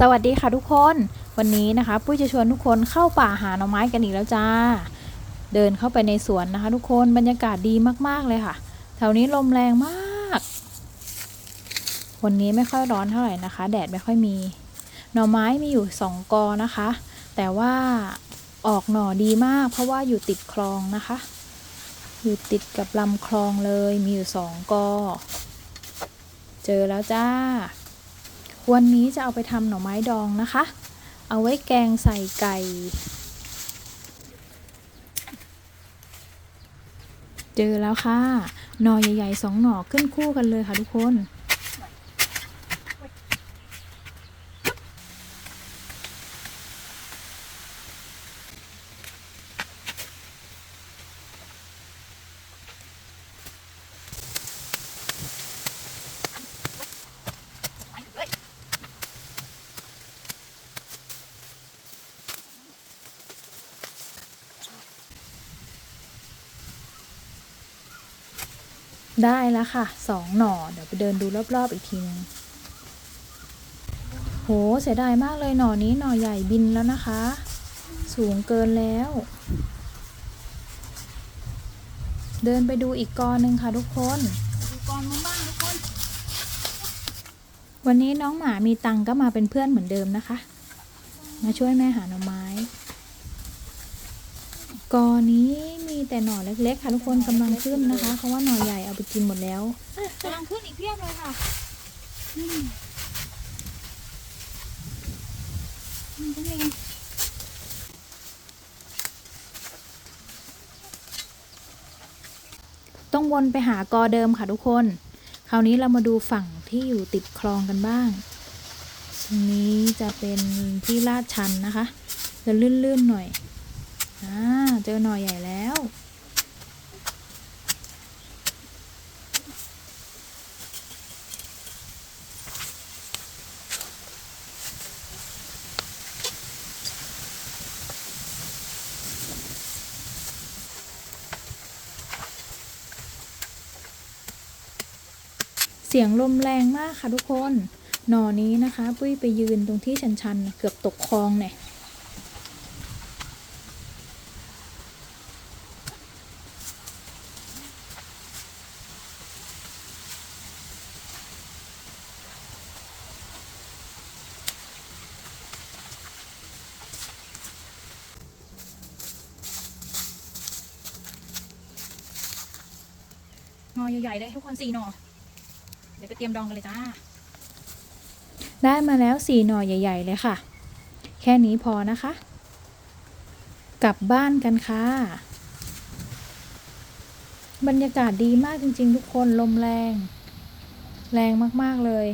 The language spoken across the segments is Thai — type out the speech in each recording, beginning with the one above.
สวัสดีค่ะทุกคน วันนี้นะคะปุ้ยจะชวนทุกคนเข้าป่าหาหน่อไม้กันอีกแล้วจ้า เดินเข้าไปในสวนนะคะ ทุกคนบรรยากาศดีมากๆเลยค่ะ แถวนี้ลมแรงมาก วันนี้ไม่ค่อยร้อนเท่าไหร่นะคะ แดดไม่ค่อยมี หน่อไม้มีอยู่สองกอนะคะ แต่ว่าออกหน่อดีมาก เพราะว่าอยู่ติดคลองนะคะ อยู่ติดกับลำคลองเลยมีอยู่สองกอ เจอแล้วจ้า วันนี้จะเอาไปทำหน่อไม้ดองนะคะ เอาไว้แกงใส่ไก่ เจอแล้วค่ะ หน่อใหญ่ๆสองหน่อขึ้นคู่กันเลยค่ะทุกคน ได้แล้วค่ะสองหน่อ เดี๋ยวไปเดินดูรอบๆอีกทีนึงโห เสียดายมากเลยหน่อนี้หน่อใหญ่บินแล้วนะคะ สูงเกินแล้ว เดินไปดูอีกกอหนึ่งค่ะทุกคนดูกองนู้นบ้างทุกคน วันนี้น้องหมามีตังก็มาเป็นเพื่อนเหมือนเดิมนะคะ มาช่วยแม่หาหน่อไม้ กอนี้มีแต่หน่อเล็กๆ ค่ะทุกคนกำลังขึ้นนะคะเพราะว่าหน่อใหญ่เอาไปกินหมดแล้วกำลังขึ้นอีกเพียบเลยค่ะอืมอืมเป็นไงต้องวนไปหากอเดิมค่ะทุกคน คราวนี้เรามาดูฝั่งที่อยู่ติดคลองกันบ้างตรงนี้จะเป็นที่ลาดชันนะคะ จะลื่นๆหน่อย อ่าเจอหน่อใหญ่แล้ว เสียงลมแรงมากค่ะทุกคน หน่อนี้นะคะ ปุ้ยไปยืนตรงที่ชันๆ เกือบตกคลองเนี่ย ใหญ่ๆเลยทุกคนสี่หน่อ เดี๋ยวไปเตรียมดองกันเลยจ้า ได้มาแล้วสี่หน่อใหญ่ ๆ เลยค่ะ แค่นี้พอนะคะ กลับบ้านกันค่ะ บรรยากาศดีมากจริง ๆ ทุกคนลมแรง แรงมากๆเลย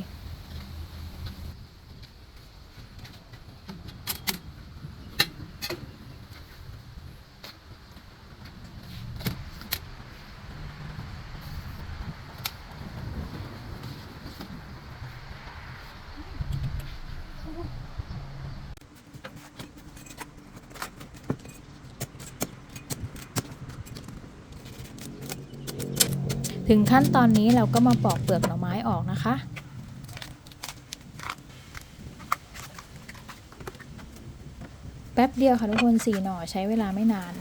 ถึงขั้นตอนนี้เราก็มาปอกเปลือกหน่อไม้ออกนะคะ แป๊บเดียวค่ะทุกคนสี่หน่อใช้เวลาไม่นาน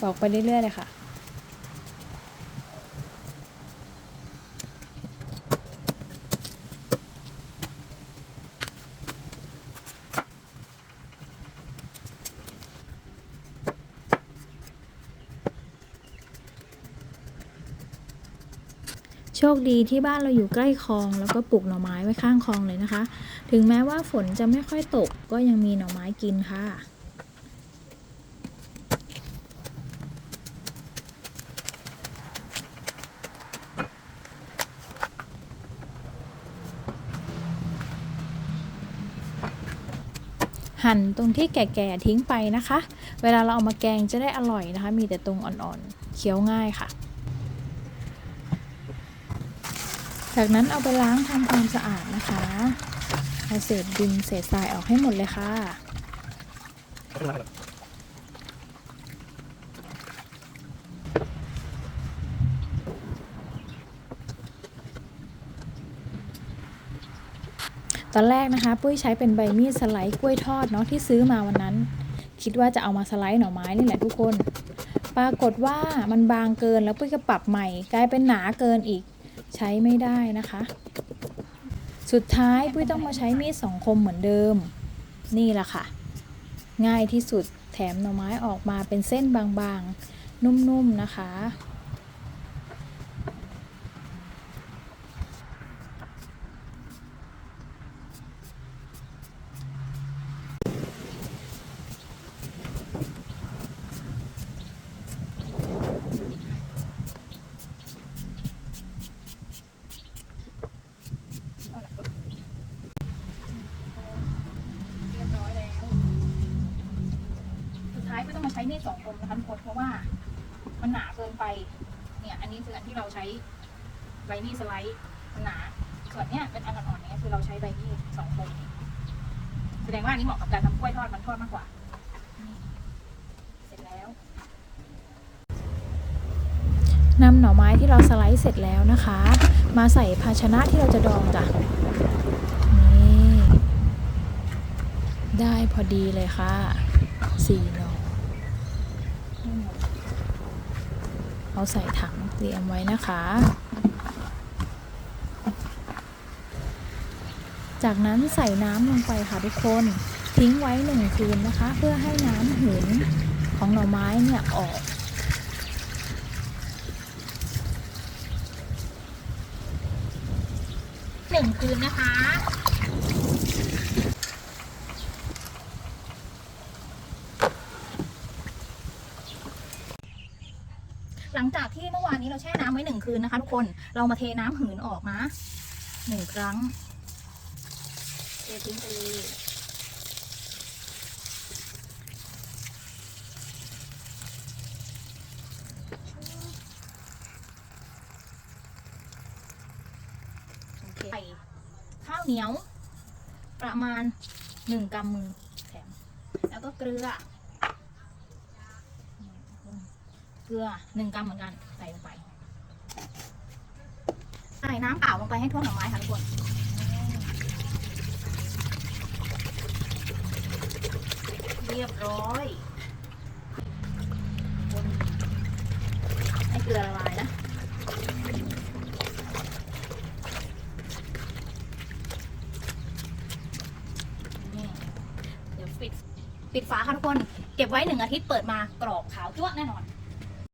ปอกไปเรื่อยๆเลยค่ะ คดีที่บ้านเราอยู่ใกล้คลอง แล้วก็ปลูกหน่อไม้ไว้ข้างคลองเลยนะคะ ถึงแม้ว่าฝนจะไม่ค่อยตกก็ยังมีหน่อไม้กินค่ะหั่นตรงที่แก่ๆทิ้งไปนะคะ เวลาเราเอามาแกงจะได้อร่อยนะคะ มีแต่ตรงอ่อนๆ เคี้ยวง่ายค่ะ จากนั้นเอาไปล้างทำความสะอาดนะคะเอาเศษดินเศษทรายออกให้หมดเลยค่ะ ตอนแรกนะคะ ปุ้ยใช้เป็นใบมีดสไลด์กล้วยทอดเนาะที่ซื้อมาวันนั้น คิดว่าจะเอามาสไลด์หน่อไม้นี่แหละทุกคน ปรากฏว่ามันบางเกินแล้วปุ้ยก็ปรับใหม่ กลายเป็นหนาเกินอีก ใช้ไม่ได้นะคะ สุดท้ายปุ้ยต้องมาใช้มีดสองคมเหมือนเดิม นี่แหละค่ะ ง่ายที่สุดแถมหน่อไม้ออกมาเป็นเส้นบางๆ นุ่มๆนะคะ มีดสองคมนะคะทุกคนเพราะว่า มันหนาเกินไป เนี่ย อันนี้คืออันที่เราใช้ใบมีดสไลด์มันหนา ส่วนเนี้ยเป็นอันอ่อนๆเนี้ยคือเราใช้ใบมีดสองคมแสดงว่าอันนี้เหมาะกับการทำกล้วยทอดมันทอดมากกว่าเสร็จแล้วนำหน่อไม้ที่เราสไลด์เสร็จแล้วนะคะ มาใส่ภาชนะที่เราจะดองจ้ะนี่ได้พอดีเลยค่ะสี่หน่อ เอาใส่ถังเตรียมไว้นะคะ จากนั้นใส่น้ำลงไปค่ะทุกคนทิ้งไว้หนึ่งคืนนะคะ เพื่อให้น้ำหืนของหน่อไม้เนี่ยออก หนึ่งคืนนะคะ หลังจากที่เมื่อวา นี้เราแช่น้ำไว้หนึ่งคืนนะคะ ทุกคนเรามาเทน้ำหืนออกนะหนึ่งครั้งเททิ้งไปเลยใส่ข้าวเหนียว ประมาณหนึ่งกำมือแถมแล้วก็เกลือ เกลือหนึ่งกรัมเหมือนกัน ใส่ลงไป ใส่ น้ำเปล่าลงไปให้ท่วหน่อไม้ค่ะทุกคนเรียบร้อยให้เกลือละลายนะเดี๋ยวปิดปิดฝาค่ะทุกคน เก็บไว้หนึ่งอาทิตย์เปิดมากรอบขาวจั๊วแน่นอน